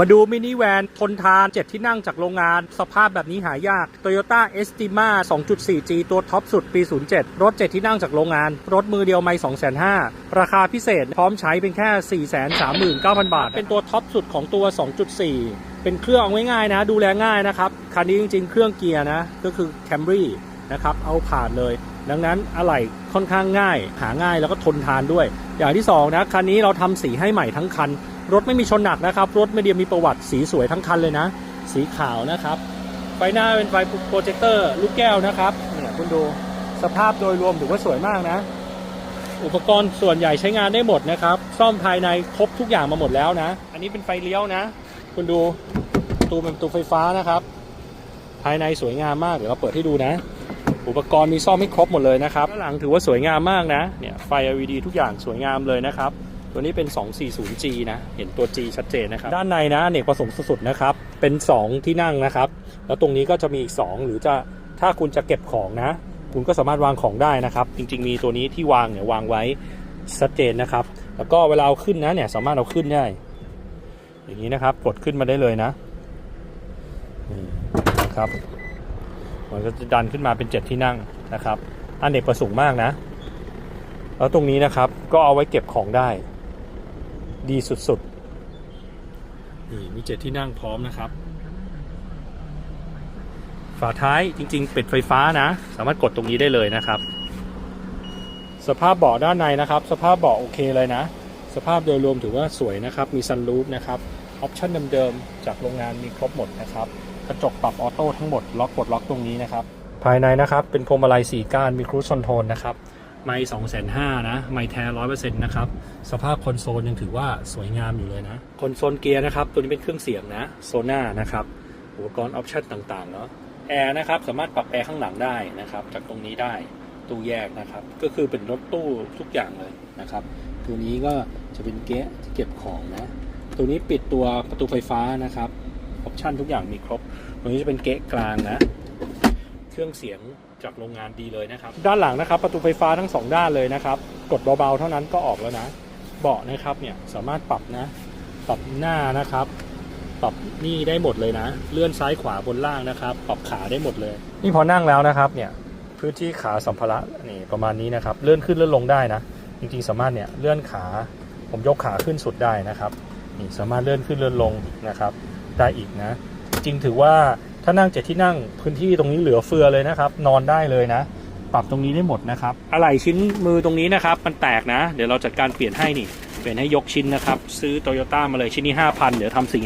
มาดูมินิแวนทนทาน 7 ที่นั่งจากโรงงาน สภาพแบบนี้หายาก Toyota Estima 2.4G ตัวท็อปสุดปี 07 รถ 7 ที่นั่งจากโรงงาน รถมือเดียวไม่2,500ราคาพิเศษพร้อมใช้เป็นแค่ 439,000 บาท เป็นตัวท็อปสุดของตัว 2.4 เป็นเครื่องง่ายๆนะ ดูแลง่ายนะครับ คันนี้จริงๆ เครื่องเกียร์นะ ก็คือ Camry นะครับเอาผ่านเลย ดังนั้นอะไหล่ค่อนข้างง่าย หาง่ายแล้วก็ทนทานด้วย อย่างที่สองนะคันนี้เราทำสีให้ใหม่ทั้งคัน รถไม่มีชนหนักนะครับ รถไม่เดียมีประวัติสีสวยทั้งคันเลยนะ สีขาวนะครับไฟหน้าเป็นไฟโปรเจคเตอร์ลูกแก้วนะครับเนี่ยคุณดูสภาพโดยรวมถือว่าสวยมากนะ อุปกรณ์ส่วนใหญ่ใช้งานได้หมดนะครับ ซ่อมภายในครบทุกอย่างมาหมดแล้วนะ อันนี้เป็นไฟเลี้ยวนะ คุณดูประตูเป็นประตูไฟฟ้านะครับ ภายในสวยงามมากเดี๋ยวเราเปิดให้ดูนะ อุปกรณ์มีซ่อมให้ครบหมดเลยนะครับด้านหลังถือว่าสวยงามมากนะเนี่ยไฟ LED ทุกอย่างสวยงามเลยนะครับ ตัวนี้เป็น 240G นะเห็นตัว G ชัดเจนนะครับ ด้านในนะเนกประสงค์สุดๆนะครับ เป็น 2 ที่นั่งนะครับ แล้วตรงนี้ก็จะมีอีก 2 หรือจะถ้าคุณจะเก็บของนะ คุณก็สามารถวางของได้นะครับ จริงๆ มีตัวนี้ที่วางเนี่ยวางไว้ชัดเจนนะครับ แล้วก็เวลาเอาขึ้นนะเนี่ยสามารถเอาขึ้นได้ อย่างนี้นะครับกดขึ้นมาได้เลยนะนี่นะครับ มันก็จะดันขึ้นมาเป็นเจ็ดที่นั่งนะครับอันเนกประสงค์มากนะ แล้วตรงนี้นะครับก็เอาไว้เก็บของได้ ดีสุดๆนี่มีเจ็ดที่นั่งพร้อมนะครับ ฝาท้ายจริงๆ เป็ดไฟฟ้านะ สามารถกดตรงนี้ได้เลยนะครับ สภาพเบาะด้านในนะครับ สภาพเบาะโอเคเลยนะ สภาพโดยรวมถือว่าสวยนะครับ มีซันรูฟนะครับ ออปชั่นเดิมๆจากโรงงานมีครบหมดนะครับ กระจกปรับออโต้ทั้งหมดล็อกกดล็อกตรงนี้นะครับ ภายในนะครับเป็นพวงมาลัยสีก้านมีครูซคอนโทรลนะครับไม่สองแสนห้านะ ไม่แท้ร้อยเปอร์เซ็นต์นะครับ สภาพคอนโซลยังถือว่าสวยงามอยู่เลยนะ คอนโซลเกียร์นะครับ ตัวนี้เป็นเครื่องเสียงนะโซน่านะครับ อุปกรณ์ออปชั่นต่างๆ เนาะแอร์นะครับ สามารถปรับแอร์ข้างหลังได้นะครับ จากตรงนี้ได้ตู้แยกนะครับ ก็คือเป็นรถตู้ทุกอย่างเลยนะครับ ตัวนี้ก็จะเป็นเก๊ะที่เก็บของนะ ตัวนี้ปิดตัวประตูไฟฟ้านะครับ ออปชั่นทุกอย่างมีครบ ตรงนี้จะเป็นเก๊ะกลางนะ เครื่องเสียงจากโรงงานดีเลยนะครับ ด้านหลังนะครับ ประตูไฟฟ้าทั้งสองด้านเลยนะครับ กดเบาๆเท่านั้นก็ออกแล้วนะ เบาะนะครับเนี่ยสามารถปรับนะ ปรับหน้านะครับ ปรับนี่ได้หมดเลยนะ เลื่อนซ้ายขวาบนล่างนะครับ ปรับขาได้หมดเลย นี่พอนั่งแล้วนะครับเนี่ยพื้นที่ขาสัมภาระนี่ประมาณนี้นะครับ เลื่อนขึ้นเลื่อนลงได้นะ จริงๆสามารถเนี่ยเลื่อนขา ผมยกขาขึ้นสุดได้นะครับนี่สามารถเลื่อนขึ้นเลื่อนลงนะครับ ได้อีกนะ จริงถือว่าถ้านั่งเจ็ดที่นั่งพื้นที่ตรงนี้เหลือเฟือเลยนะครับ นอนได้เลยนะ ปรับตรงนี้ได้หมดนะครับ อะไหล่ชิ้นมือตรงนี้นะครับ มันแตกนะ เดี๋ยวเราจัดการเปลี่ยนให้นี่ เปลี่ยนให้ยกชิ้นนะครับ ซื้อโตโยต้ามาเลยชิ้นนี้5,000เดี๋ยวทำสี่